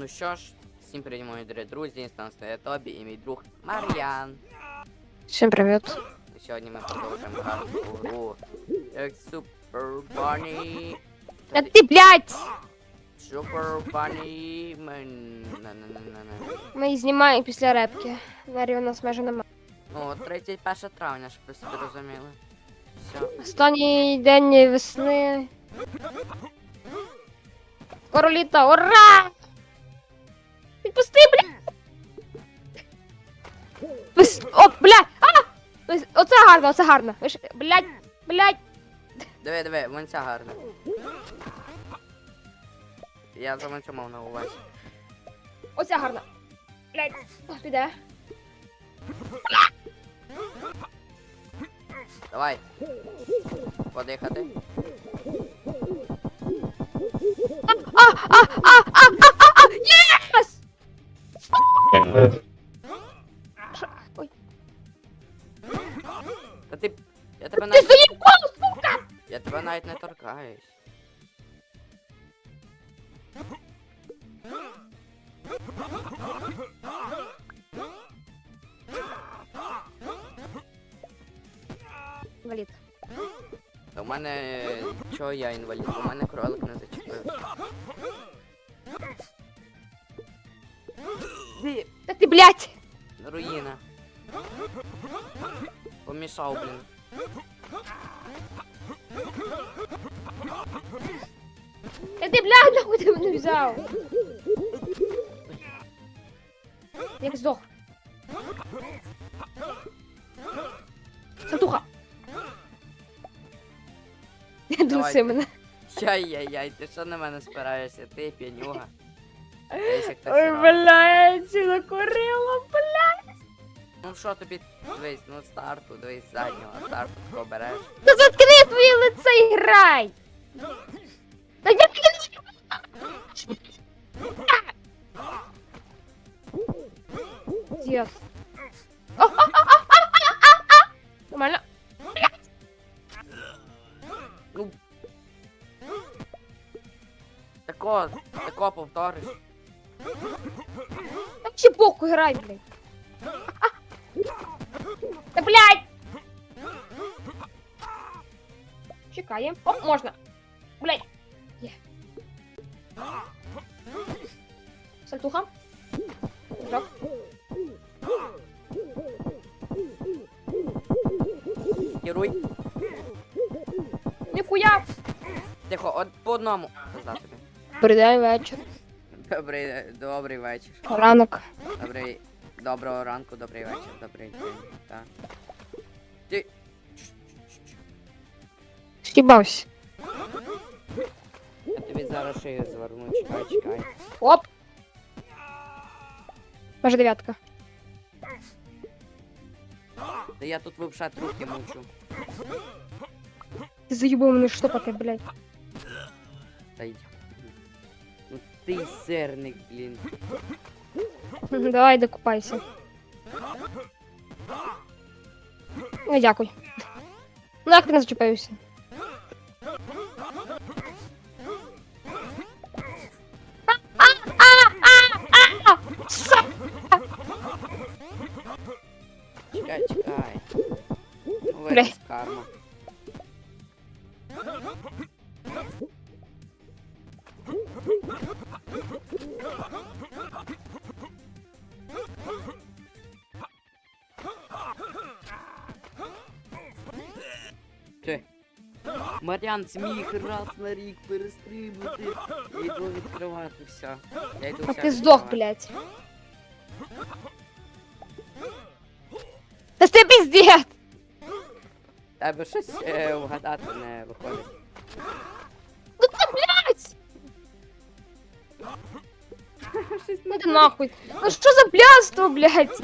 Ну що ж, всім привіт, мої дорогі друзі, з нами Тобі і мій друг Мар'ян. Всім привіт. Сьогодні ми продовжуємо грати у гру як Super Bunny. Та ти, блядь! Super Bunny Man. Ми її знімаємо після репки. Вері у нас майже немає. Ну, 31 травня, щоб ви собі розуміли. Все. Останній день весни. Скоро літо, ура! Відпусти! Вис... О, блядь! А! Вис... Оце гарно, оце гарно. Ви ж... Блядь, блядь. Диви, диви, вон ця гарна. Я за вон цю мав на увазі. Оце гарно. Блядь. О, піде. Давай. Подихати. А, а, а, а, а? Ой. Та ти. Я тебе Ти навіть. заїбав, сука! Я тебе навіть не торкаюсь. Валід. Та У мене. Чого я інвалід? У мене кролик блядь! руїна. Помішав, блін. Та ти, блядь, нахуй ти мене взяв? Як здох. Сатуха. Дуси мене. Яй-яй-яй, ти що на мене спираєшся? Ти п'янюга. Ой, блядь, закурила, блядь. Ну що тобі, дивись, ну старту, дивись заднього, старту тако береш. Та заткни своє лице і грай. Та я Діас. Нормально. Ну. Тако, тако повториш. Чи похуй грай, блядь. Та блядь. Чекаємо. О, можна. Блядь. Сальтуха. Жок. Керуй. Ніхуя. Тихо, от по одному. Тобі. Добрий вечір. Добрий, добрий вечір. Ранок. Добрий. Доброго ранку, добрий вечір, добрий день. Так. Ти. Стібався. Я тобі зараз шию зверну, чекай, чекай. Оп. Може дев'ятка. Та я тут вивша трубки мучу. Ти заїбав мене штопати, блядь. Та й. Ти сирник, блін. Давай докупайся. Ну, дякую. Ну, як ти не зачепився? Чекай, чекай. Ну, Бля. Виріс карма. Ти. Мар'ян зміг раз на рік перестрибнути. Я йду відкривати все. Я йду А все ти здох, відкривати. блядь. Та ж ти піздець! Тебе щось е, вгадати не виходить. Ну ти нахуй. Ну що за блядство, блядь?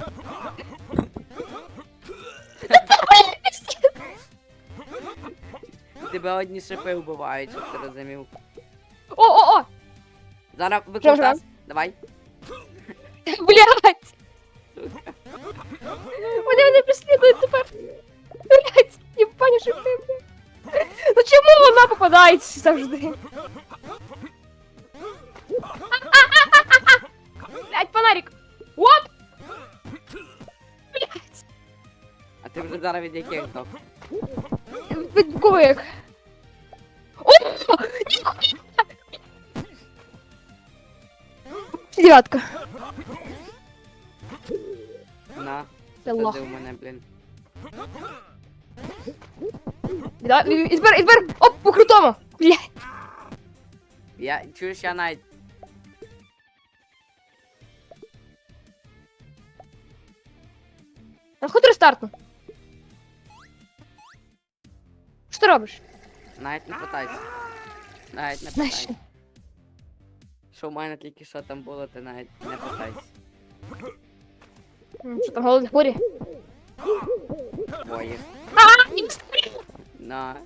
Тебе одні шипи вбивають, щоб ти розумів. О-о-о! Зараз Що ж. Давай. Блядь! Вони мене преслідують тепер. Блядь, не пані шипи, блядь. Ну чому вона попадається завжди? Блять, фонарик! От! Блять! А ты уже зараз від яких дав? Від коек. Девятка. На. Це у меня блин. Да, избер, избер. оп, по крутому! Блять! Я чуєш, я найду? Хоч рестартну. Що ти робиш? Навіть не питайся. Навіть не Знаєш, питайся. Що в мене тільки що там було, ти навіть не питайся. м, що там голодні хворі? Бої. А. На.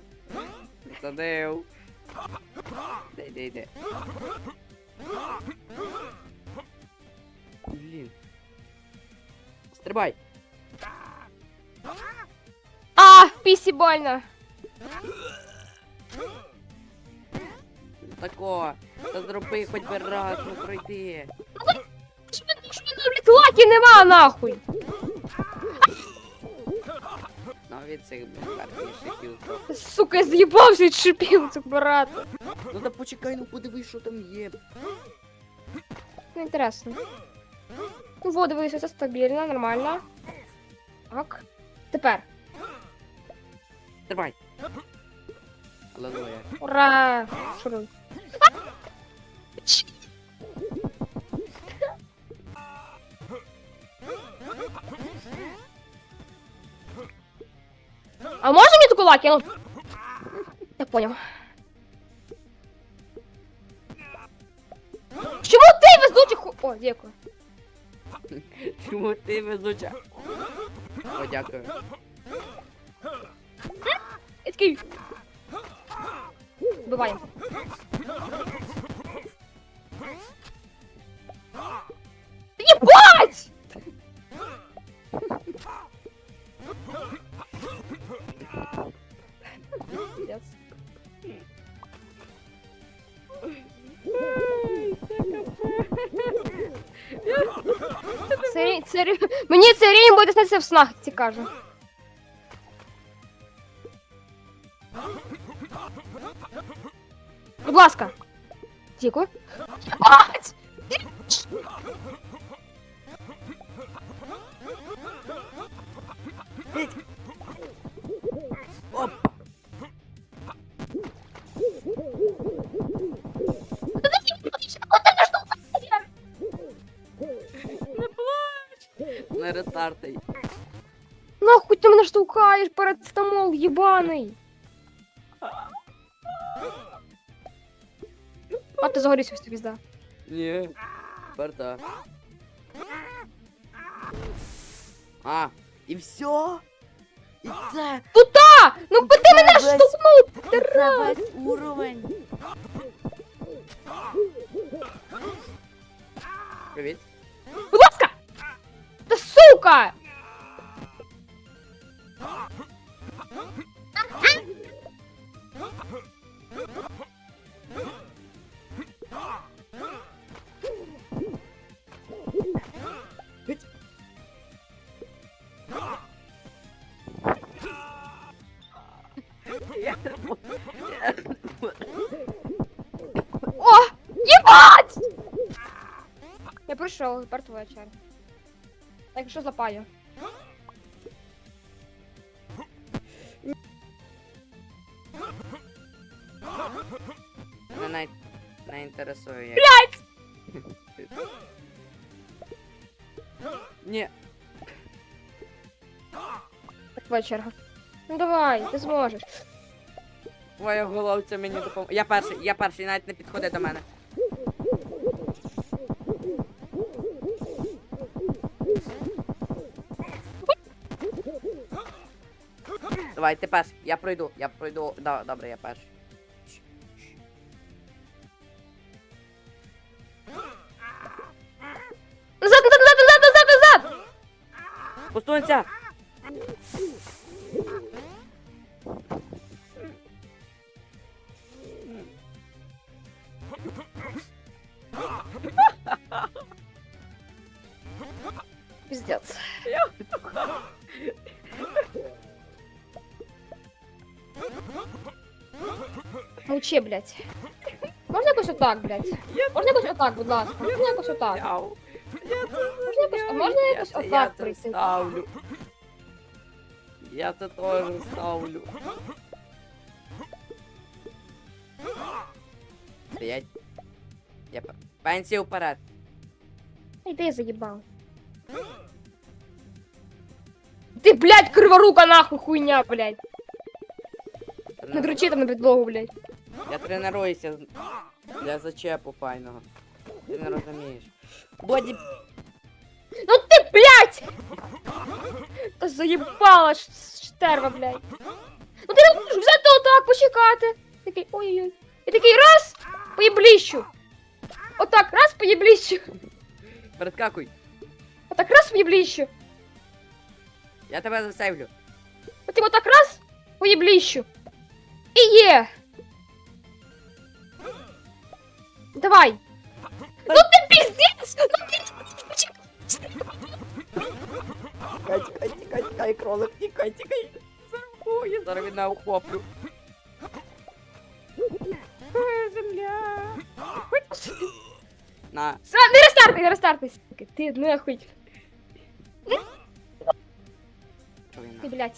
Садив. Де, йди, йди. Блін. Стрибай. А, пісі больно. Тако. Та зроби хоч би раз, ну пройди. Що ви- що ви лаки нема нахуй. Ну від цих карпішиків. Сука, я з'їбався від шипів цих брата. Ну та почекай, ну подивись, що там є. Ну, інтересно. Ну, дивися, це стабільно, нормально. Так. Тепер. Стрибай. Аллилуйя. Ура! Що робить? А може мені таку лаки? Я поняв. Чому ти везучий ху... О, дякую. Чому ти везуча? О, дякую. Такий... Вбиваємо. Єбать! Мені це рівень буде сниться в снах, ці кажу. ласка. Дякую. Єбать! Оп! Не рестартай. Нахуй ти мене штовхаєш, парацетамол єбаний. А ти загорівся ось пізда. Ні. Тепер так. А, і все? І це? Тута! Ну ти мене весь- штовхнув! Весь уровень. Привіт. Будь ласка! Та сука! О! Єбать! Я пройшов, тепер твоя черга. Так, що запаю? Мене навіть не інтересує. як- Блять! Ні. Так, твоя черга. Ну давай, ти зможеш. Твоя головця мені допомогла. Я перший, я перший, навіть не підходи до мене. Давай, ти перший. Я пройду, я пройду. Да, добре, я перший. Назад, назад, назад, назад, назад, назад! Мовчи, блядь. Можна якось отак, блядь? Можна якось отак, будь ласка. Можна якось отак. Можна якось, а можна якось отак прийти? ставлю. Я це теж ставлю. Стоять. Я п- пенсію вперед. Ай, де я заїбав? Ти, блядь, криворука нахуй, хуйня, блядь. Не дрочи там на підлогу, блядь. Я тренуюся для зачепу файного. Ти не розумієш. Боді. Ну ти, блядь! Та заїбала ж штерва, блядь. Ну ти не можеш взяти отак, почекати. Такий, ой-ой-ой. І такий раз, поєбліщу. Отак, раз, поєбліщу. Перескакуй. Отак раз, поєбліщу. Я тебе засейвлю. Потім отак раз, поєбліщу. І є. Давай. Ну ти піздець! Ну ти... Тікай, тікай, тікай, тікай, кролик, тікай, тікай. Ой, я зараз від мене охоплю. Ой, земля. На, Все, не рестартуй, не рестартуй. сука, Ти нахуй. Ти, блядь.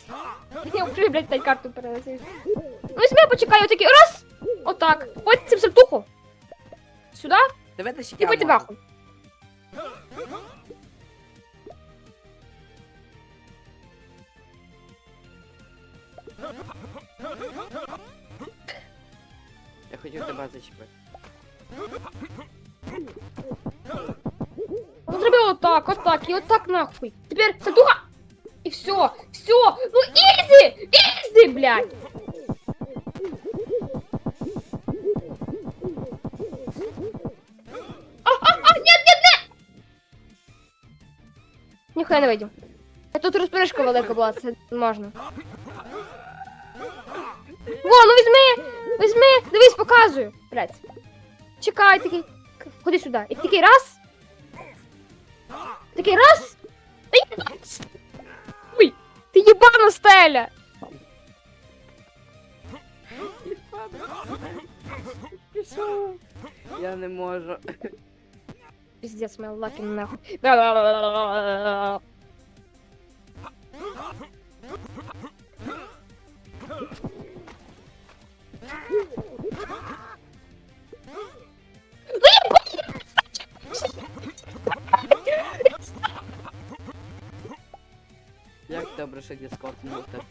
Я вже, блядь, дай карту перелетів. Ну, візьми, почекай, отакий раз. Отак. Потім сальтуху. Сюди, Ти видиш, як і я потім можу? нахуй. Я хотів тебе зачепити. Ну, зроби отак, отак, і отак нахуй. Тепер сальтуха. І все, все. Ну, ізі, ізі, блядь. Ніхуя не вийду. Тут розпоряжка велика була, це можна. Во, ну візьми, візьми, дивись, показую. Блядь. Чекай, такий. Ходи сюди. І такий раз. Такий раз. Та Ой, ти єбана стеля. Я не можу. Пиздец, моя лаки нахуй. Як добре, що Discord мутив.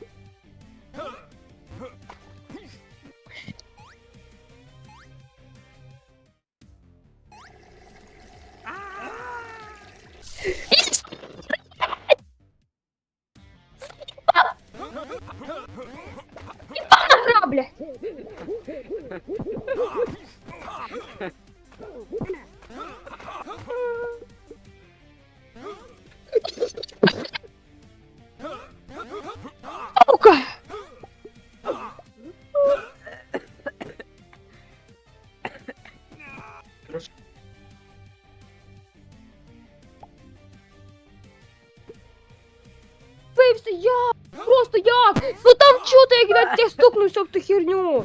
Просто як? Ну там чого як я тебе стукнувся об ту херню?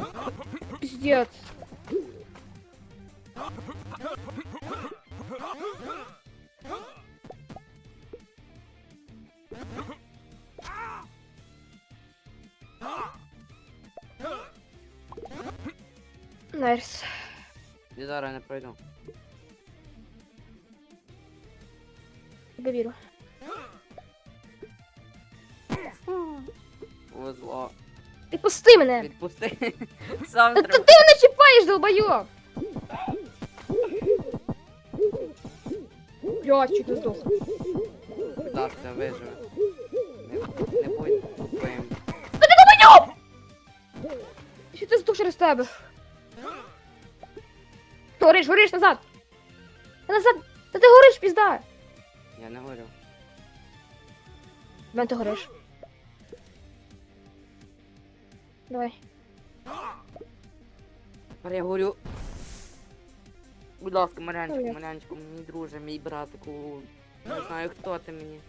Пиздец. Найс. Я зараз не пройду. Тебе вірю. Повезло. Ти пусти мене. Відпусти. Сам Та, та треба. ти мене чіпаєш, долбойоб! Блядь, чуть не здох. Будь ласка, виживи. Не, не будь твоїм. Що ти здох через тебе? Гориш, гориш назад! Та назад! Та ти гориш, пізда! Я не говорю. В мене ти гориш. Давай. Я говорю. Будь ласка, Марянчику. Марянчику, мій друже, мій братику. Не знаю, хто ти мені.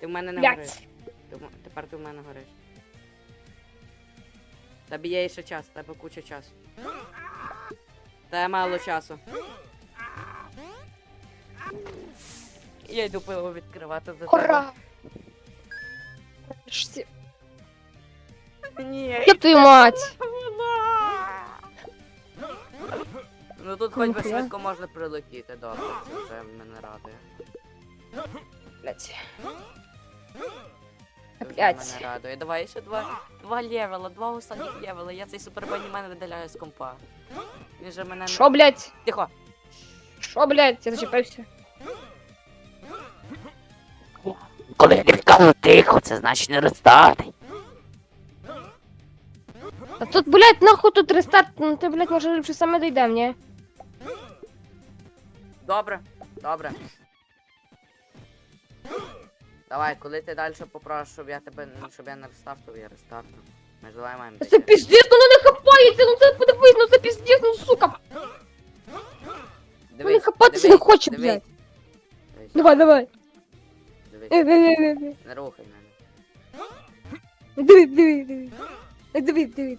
Ти в мене не гориш. Ти в м- Тепер ти в мене гориш. Тебе є ще час, тебе куча часу. Тебе мало часу. Я йду пиво відкривати за Ура! Тебе. Ні. Ёб твою мать! Ну тут хоч би Ніхуя. швидко можна прилетіти, добре, це вже мене радує. Блять. Це вже Опять. мене радує. Давай ще два, два левела, два останніх левела. Я цей супербанімен видаляю з компа. Він же мене не... Шо, блять? Тихо. Шо, блять? Я зачепився. Коли я кажу тихо, це значить не рестарти. А тут, блять, нахуй тут рестарт. Ну ти, блять, може ліпше саме дійдем, ні? Добре, добре. Давай, коли ти далі попросиш, щоб я тебе, ну, щоб я не рестартував, я рестарту. Ми ж давай маємо Це дійти. піздець, ну не хапається, ну це подивись, ну це піздець, ну сука. Дивись, хапатися дивись, не хоче, дивись. блядь. Дивись, Давай, давай. дивись, Е, е, е, е, не рухай мене. Диви, диви, диви. Е, Диви, диви.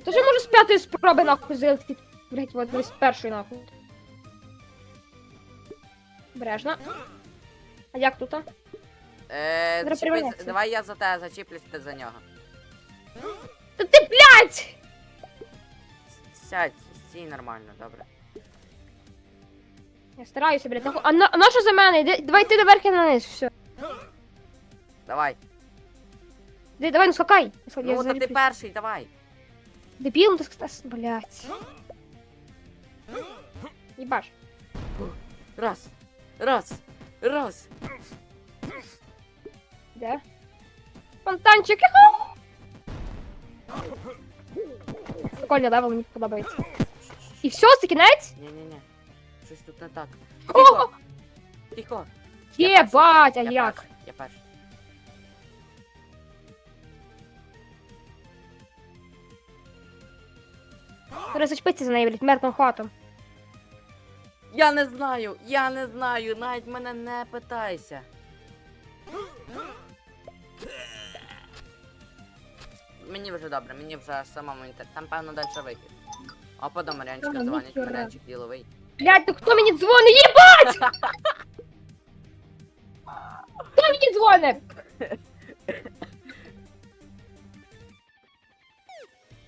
І то же може з п'ятої спроби нахуй залетіти. Блять, вот не з першої нахуй. Бережно. А як тут? а? Е, Зараз давай я за тебе зачіплюсь, ти за нього. Та ти, блять! Сядь, стій нормально, добре. Я стараюся, блядь. нахуй. А на, а на що за мене? Іди, давай ти наверх і на низ, все. Давай. Іди, давай, ну скакай. Я Ну, то ти заліплюсь. перший, давай. Дебіл, ну ти скатас, блядь. Єбаш. Раз, раз, раз. Де? Фонтанчик, яху! Прикольний левел, мені подобається. І все, це кінець? Ні-ні-ні. Щось тут не так. О! Тихо. Тихо. Я Єбать, а Я як? перший, Я перший. Треба зачепитися за неї, блядь, мертвим хватом. Я не знаю, я не знаю, навіть мене не питайся. Мені вже добре, мені вже аж самому інтер. Там певно далі вихід. А потім Мар'янчика Ага, дзвонить, ніхера. Мар'янчик діловий. Блядь, ну хто мені дзвонить? Єбать! Хто мені дзвонить?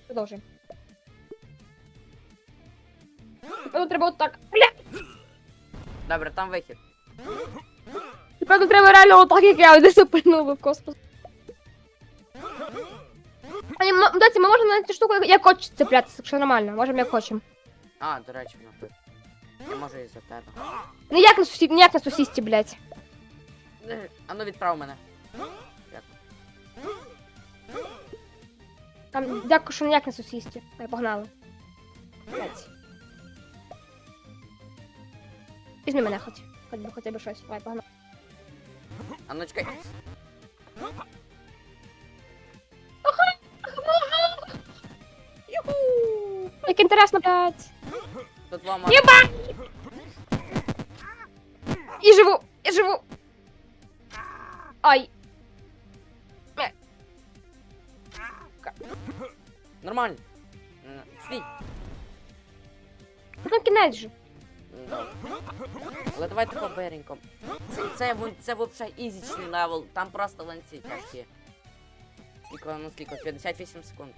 Продовжуємо. Тепер треба отак. Добре, там вихід. Тепер треба реально отак, як я десь опинув в космос. М- Доці, ми можемо на цю штуку як хочеш цеплятися, якщо нормально, можемо як хочемо. А, до речі, тут. Я можу і за тебе. Не як на сусід, не як на сусісті, блядь. Е, А ну відправ мене. Там дякую, що не як на сусісті. Дай, погнали. Блядь. Візьми мене хоч. Хоч би хоча б щось. Давай, погнали. А ну чекай. Як інтересно, блядь. Тут вам Єба! І живу! І живу! Ай! Нормально. М, Стій. Ну кінець же. Але давай тако беренько. Це, це, це взагалі ізічний левел, там просто ланці тяжкі. Скільки, ну скільки, 58 секунд.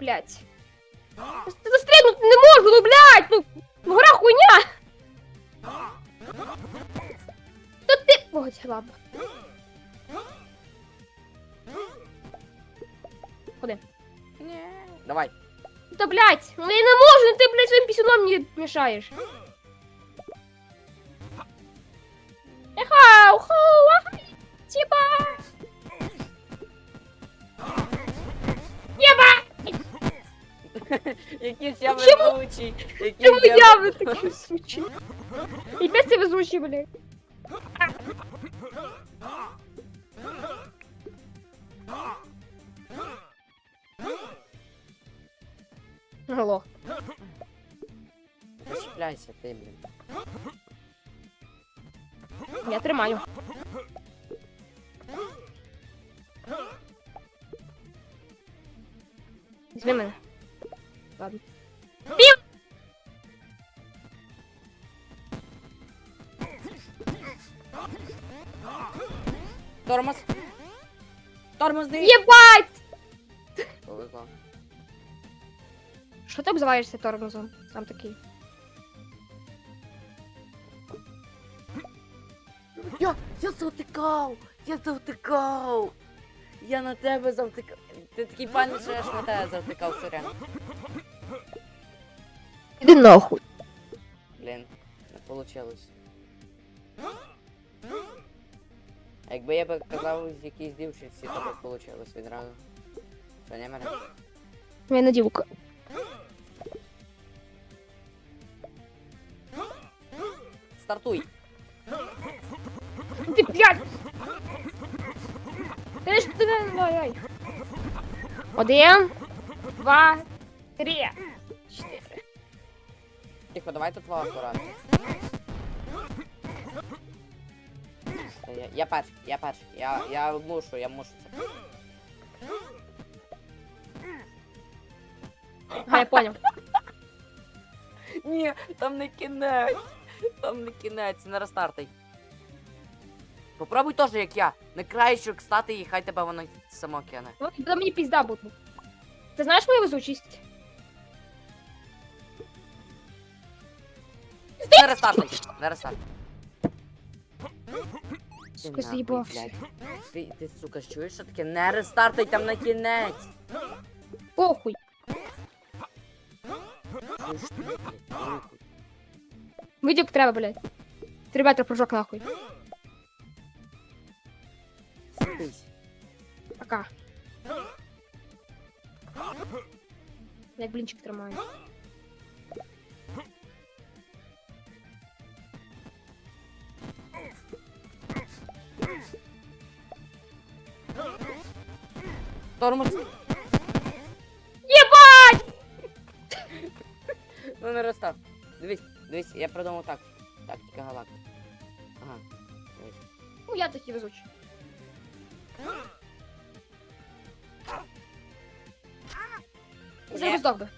Блядь. Ти застрягнути не можу, ну блядь! Ну, ну гра хуйня! То ти... Ой, ладно. Ходи. Давай. Та блядь, ну я не можу, ну ти, блядь, своїм пісюном мені мішаєш. Ехау, хоу, ахай, типа. Єба! Які ж я Чому? Які Чому я ви такі сучі? І без це везучі, блядь. Блін. Я тримаю. Візьми мене. Ладно. Тормоз! Тормозний! Єбать! Повезло. Що ти обзиваєшся тормозом? Сам такий. Я, я завтикав! Я завтикав! Я на тебе завтикав. Ти такий пані, що я ж на тебе завтикав, сорян. Іди нахуй. Блін, не получилось. А Якби я би казав якійсь дівчинці, то б получилось відразу. Що не мене? Я надівка. Стартуй! Ти блядь! Ти ж ти не. Один, два, три, чотири. Тихо, давай тут акуратно. Я, я перший, я перший. Я, я мушу, я мушу це. А, я понял. Ні, там не кінець. Там не кінець, не розтартай. Попробуй теж, як я. На краєчок стати і хай тебе воно само кине. Ну, мені пізда буде. Ти знаєш мою везучість? Не розтартай, не розтартай. Ти Сука, нахуй, заїбався. блядь. Ти, ти, сука, чуєш, що таке? Не рестартай там на кінець. Похуй. Чуєш ти, блядь, нахуй. Видюк треба, блядь. Три метри прыжок нахуй. Пока. Як блінчик тримаю. Тормоз. Єбать! Ну не розстав. Дивись, дивись, я придумав так. Тактика галактики. Ага. Дивись. Ну, я такий везучий. Здох би.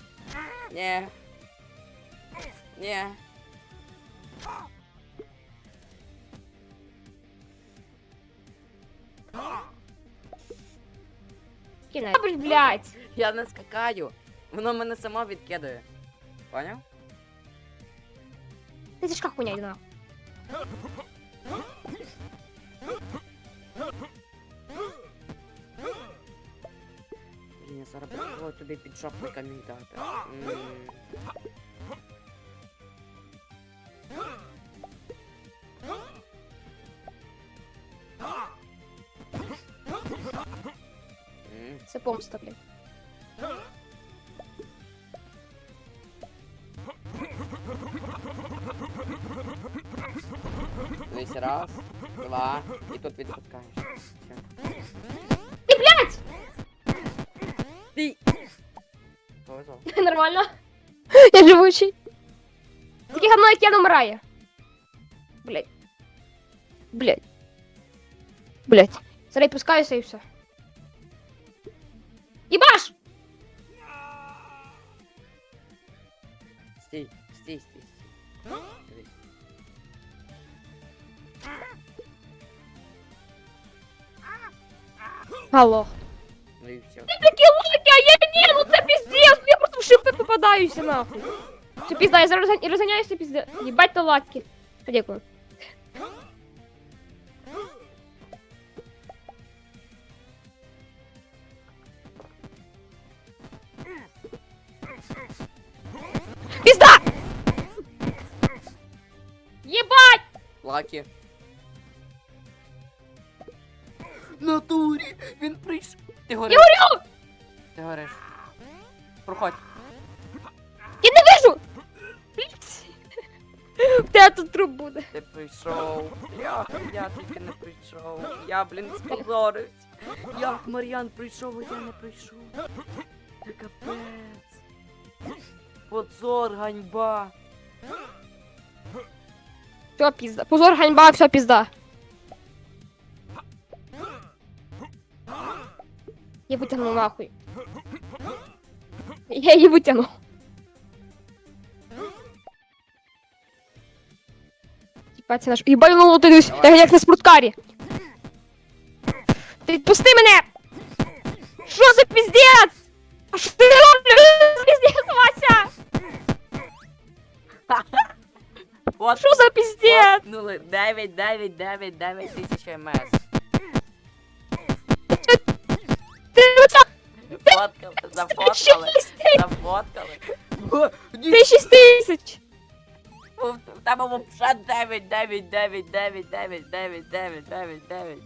Ні. Ні. Кінець. Блядь. Я не скакаю. Воно мене само відкидає. Поняв? Ти зішка хуйня, йди нахуй. Зараз попробую тобі під жопу камінь дати. Це помста, блядь. Дивись, раз, два, і тут відпускаєш. Все. Повезло. Нормально. Я живучий. Таке говно, як я не вмирає. Блядь. Блядь. Блядь. Зараз пускаюся і все. Єбаш! Стій, стій, стій, стій. Дивись. Алло. Ну і все. Такі луки, а я ні, ну це піздец, ну я просто в шипи попадаюся нахуй. Все пізда, я зараз розганяюся пізда. Єбать то лаки. Подякую. Пізда! Єбать! Лакі. Натурі! Він прийшов. Ти гориш. Я горю! Ти гориш. Проходь. Я не вижу! В тебе тут труп буде. Ти прийшов. Я, я тільки не прийшов. Я, блін, спозорився. Як Мар'ян прийшов, а я не прийшов. Це капець. Позор, ганьба. Все, пізда. Позор, ганьба, все, пізда. Я витягну нахуй. Я її витягну. Тіпа, це наш. Їбать, ну ти дивись, Давай. я як на спорткарі. Ти відпусти мене! Що за піздець? А що ти робиш? Піздець, Вася! От, Що за піздець? Фоткнули 9, 9, 9, 9 тисяч МС. Ти отак Фоткали, зафоткали, шість Зафоткали. Ти шість тисяч! В тебе взагалі 9, 9, 9, 9, 9, 9, 9, 9, 9.